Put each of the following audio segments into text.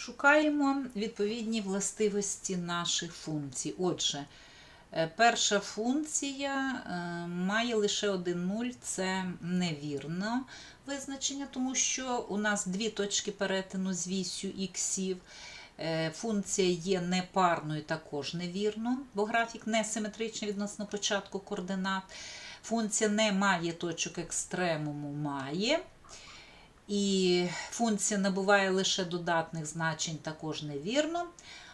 Шукаємо відповідні властивості наших функцій. Отже, е, перша функція е, має лише один нуль, це невірно визначення, тому що у нас дві точки перетину з вісю іксів. Е, Функція є непарною, також невірно, бо графік не симетричний відносно початку координат. Функція не має точок екстремуму, має. І функція набуває лише додатних значень, також невірно.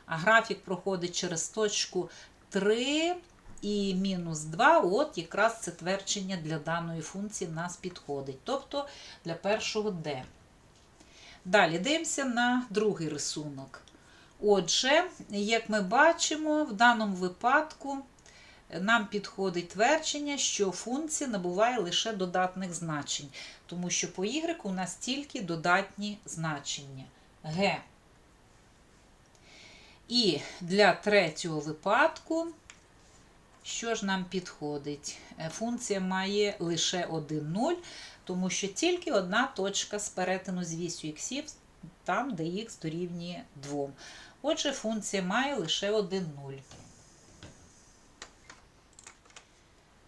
А графік проходить через точку 3 і мінус 2. От якраз це твердження для даної функції нас підходить. Тобто для першого D. Далі дивимося на другий рисунок. Отже, як ми бачимо, в даному випадку нам підходить твердження, що функція набуває лише додатних значень, тому що по y у нас тільки додатні значення g. І для третього випадку, що ж нам підходить? Е, Функція має лише один 0, тому що тільки одна точка з перетину з вісю іксів, там, де х дорівнює 2. Отже, функція має лише один 0.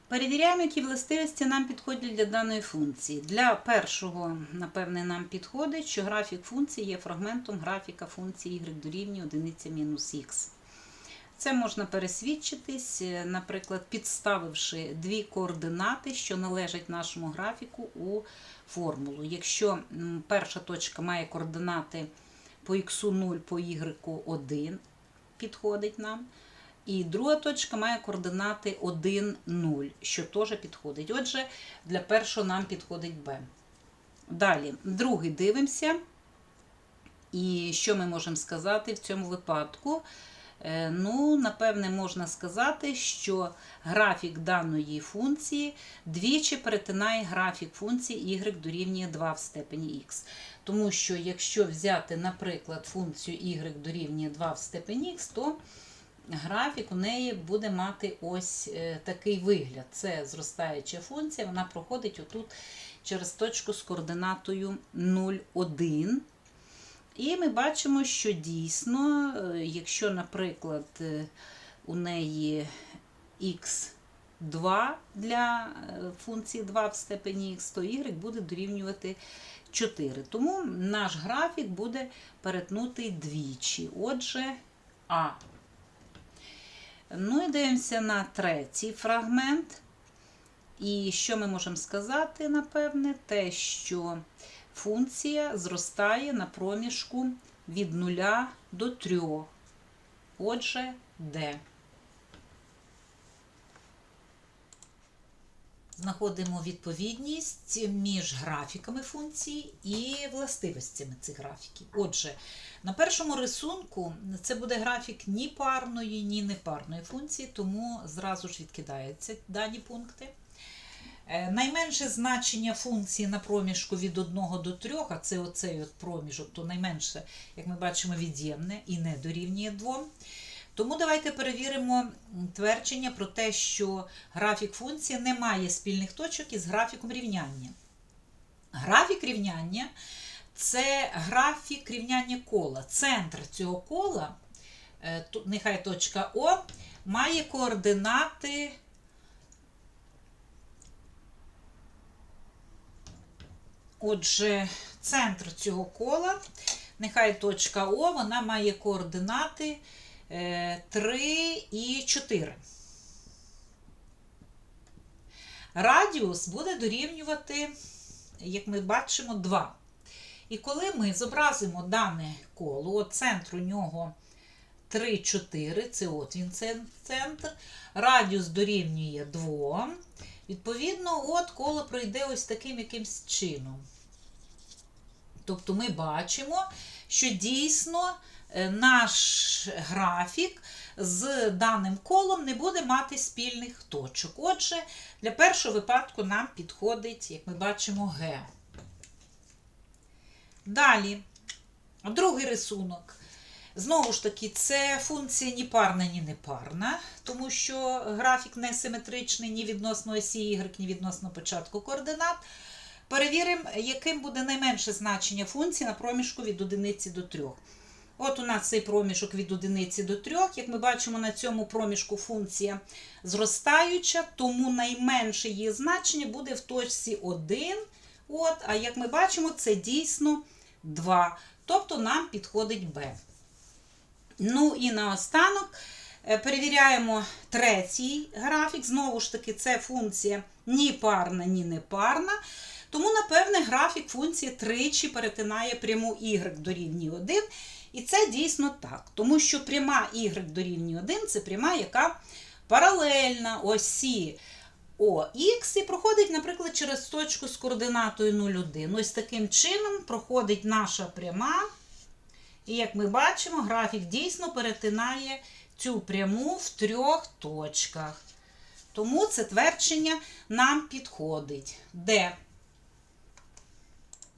Перевіряємо, які властивості нам підходять для даної функції. Для першого, напевне, нам підходить, що графік функції є фрагментом графіка функції y дорівнює 1 мінус х. Це можна пересвідчитись, наприклад, підставивши дві координати, що належать нашому графіку у формулу. Якщо перша точка має координати по х 0, по y 1, підходить нам. І друга точка має координати 1, 0, що теж підходить. Отже, для першого нам підходить b. Далі, другий дивимося. І що ми можемо сказати в цьому випадку? Е, Ну, напевне, можна сказати, що графік даної функції двічі перетинає графік функції y дорівнює 2 в степені x. Тому що, якщо взяти, наприклад, функцію y дорівнює 2 в степені x, то графік у неї буде мати ось е, такий вигляд. Це зростаюча функція, вона проходить отут через точку з координатою 0,1. І ми бачимо, що дійсно, е, якщо, наприклад, е, у неї х2 для е, функції 2 в степені х, то y буде дорівнювати 4. Тому наш графік буде перетнутий двічі. Отже, А. Ну і дивимося на третій фрагмент. І що ми можемо сказати, напевне, те, що функція зростає на проміжку від 0 до 3. Отже, D. Знаходимо відповідність між графіками функцій і властивостями цих графіків. Отже, на першому рисунку це буде графік ні парної, ні непарної функції, тому зразу ж відкидаються дані пункти. Е, Найменше значення функції на проміжку від 1 до 3, а це оцей от проміжок, то найменше, як ми бачимо, від'ємне і не дорівнює 2. Тому давайте перевіримо твердження про те, що графік функції не має спільних точок із графіком рівняння. Графік рівняння це графік рівняння кола. Центр цього кола, е, нехай точка О, має координати. Отже, центр цього кола, нехай точка О, вона має координати 3 і 4. Радіус буде дорівнювати, як ми бачимо, 2. І коли ми зобразимо дане коло, от центр у нього 3, 4, це от він центр, радіус дорівнює 2. Відповідно, от коло пройде ось таким якимсь чином. Тобто ми бачимо, що дійсно е, наш графік з даним колом не буде мати спільних точок. Отже, для першого випадку нам підходить, як ми бачимо, Г. Далі, другий рисунок. Знову ж таки, це функція ні парна, ні непарна, тому що графік не симетричний ні відносно осі Y, ні відносно початку координат. Перевіримо, яким буде найменше значення функції на проміжку від 1 до 3. От у нас цей проміжок від 1 до 3. Як ми бачимо, на цьому проміжку функція зростаюча, тому найменше її значення буде в точці 1. От, а як ми бачимо, це дійсно 2. Тобто нам підходить b. Ну і наостанок е, перевіряємо третій графік. Знову ж таки, це функція ні парна, ні непарна. Тому, напевне, графік функції тричі перетинає пряму y дорівнює 1. І це дійсно так. Тому що пряма y дорівнює 1 це пряма, яка паралельна осі ОХ і проходить, наприклад, через точку з координатою 0,1. Ось таким чином проходить наша пряма. І як ми бачимо, графік дійсно перетинає цю пряму в трьох точках. Тому це твердження нам підходить. Де?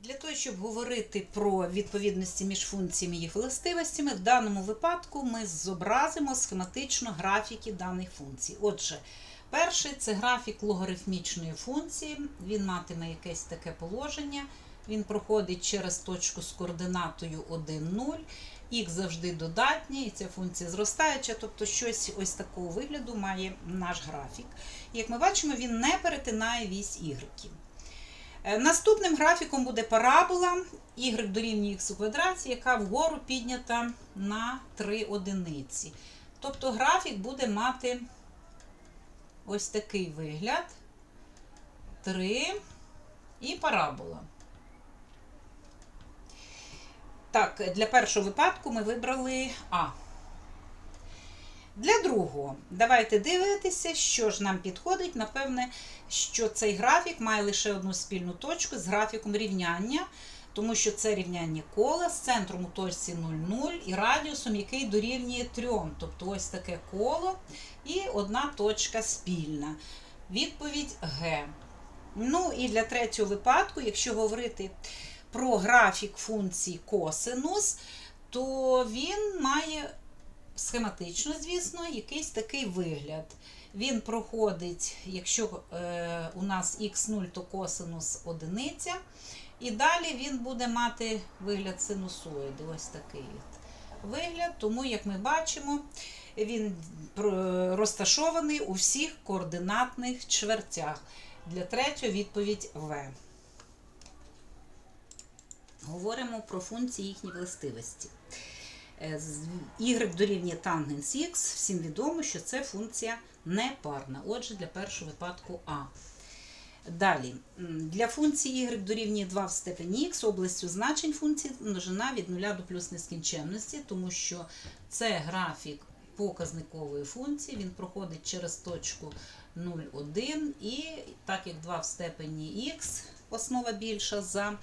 Для того, щоб говорити про відповідності між функціями і їх властивостями, в даному випадку ми зобразимо схематично графіки даних функцій. Отже, перший це графік логарифмічної функції. Він матиме якесь таке положення. Він проходить через точку з координатою 1, 0. Х завжди додатнє, і ця функція зростаюча, тобто щось ось такого вигляду має наш графік. І як ми бачимо, він не перетинає вісь y. Е, Наступним графіком буде парабола y дорівнює х у квадраті, яка вгору піднята на 3 одиниці. Тобто графік буде мати ось такий вигляд. 3 і парабола. Так, для першого випадку ми вибрали А. Для другого, давайте дивитися, що ж нам підходить. Напевне, що цей графік має лише одну спільну точку з графіком рівняння, тому що це рівняння кола з центром у точці 0,0 і радіусом, який дорівнює 3. Тобто ось таке коло і одна точка спільна. Відповідь Г. Ну і для третього випадку, якщо говорити про графік функції косинус, то він має схематично, звісно, якийсь такий вигляд. Він проходить, якщо е, у нас х0, то косинус одиниця. І далі він буде мати вигляд синусоїди. Ось такий вигляд. Тому, як ми бачимо, він розташований у всіх координатних чвертях. Для третього відповідь В. Говоримо про функції їхні властивості. Е, Y дорівнює тангенс Х, всім відомо, що це функція непарна. Отже, для першого випадку А. Далі, для функції y дорівнює 2 в степені х, областю значень функції множина від 0 до плюс нескінченності, тому що це графік показникової функції, він проходить через точку 0,1 і так як 2 в степені х, основа більша за е,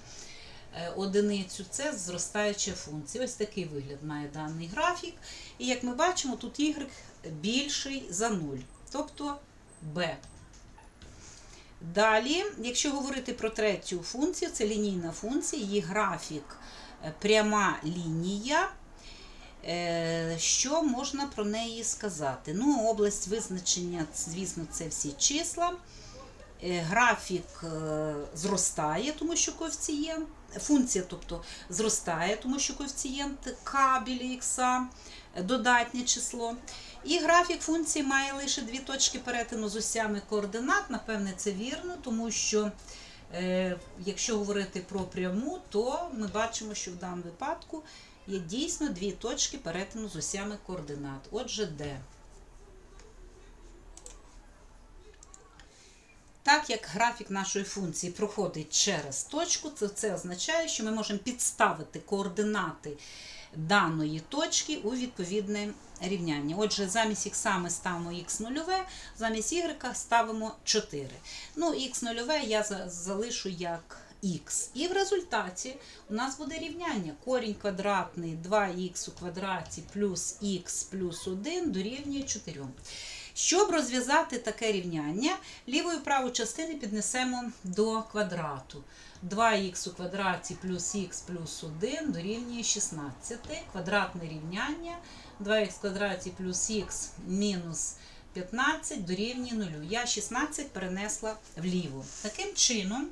одиницю, це зростаюча функція. Ось такий вигляд має даний графік. І як ми бачимо, тут y більший за 0, тобто b. Далі, якщо говорити про третю функцію, це лінійна функція, її графік е, пряма лінія. Е, Що можна про неї сказати? Ну, область визначення, звісно, це всі числа. Е, Графік е, зростає, тому що коефіцієнт, функція, тобто зростає, тому що коефіцієнт k біля х, додатнє число. І графік функції має лише дві точки перетину з осями координат. Напевне, це вірно, тому що е, якщо говорити про пряму, то ми бачимо, що в даному випадку є дійсно дві точки перетину з осями координат. Отже, Д. Так як графік нашої функції проходить через точку, то це означає, що ми можемо підставити координати даної точки у відповідне рівняння. Отже, замість х ми ставимо х нульове, замість y ставимо 4. Ну, х нульове я за- залишу як х. І в результаті у нас буде рівняння. Корінь квадратний 2х у квадраті плюс х плюс 1 дорівнює 4. Щоб розв'язати таке рівняння, ліву і праву частини піднесемо до квадрату. 2х у квадраті плюс х плюс 1 дорівнює 16. Квадратне рівняння 2х в квадраті плюс х мінус 15 дорівнює 0. Я 16 перенесла вліво. Таким чином,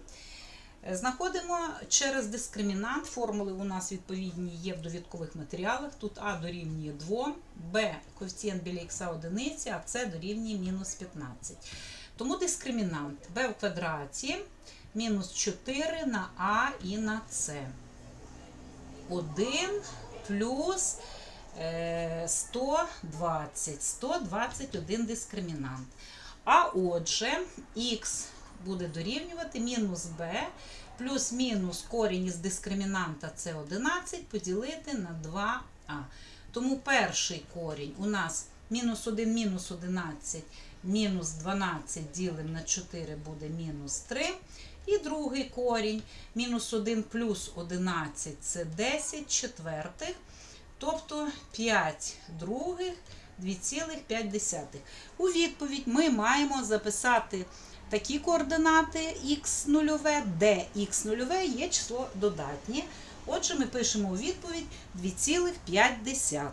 Знаходимо через дискримінант. Формули у нас відповідні є в довідкових матеріалах. Тут А дорівнює 2, Б коефіцієнт біля х одиниці, а С дорівнює мінус 15. Тому дискримінант b в квадраті мінус 4 на А і на С. 1 плюс е, 120. 121 дискримінант. А отже, х буде дорівнювати мінус b плюс мінус корінь із дискримінанта це 11 поділити на 2а. Тому перший корінь у нас мінус 1 мінус 11 мінус 12 ділимо на 4 буде мінус 3. І другий корінь мінус 1 плюс 11 це 10 четвертих, тобто 5 других 2,5. У відповідь ми маємо записати такі координати х0, де х0 є число додатнє. Отже, ми пишемо у відповідь 2,5.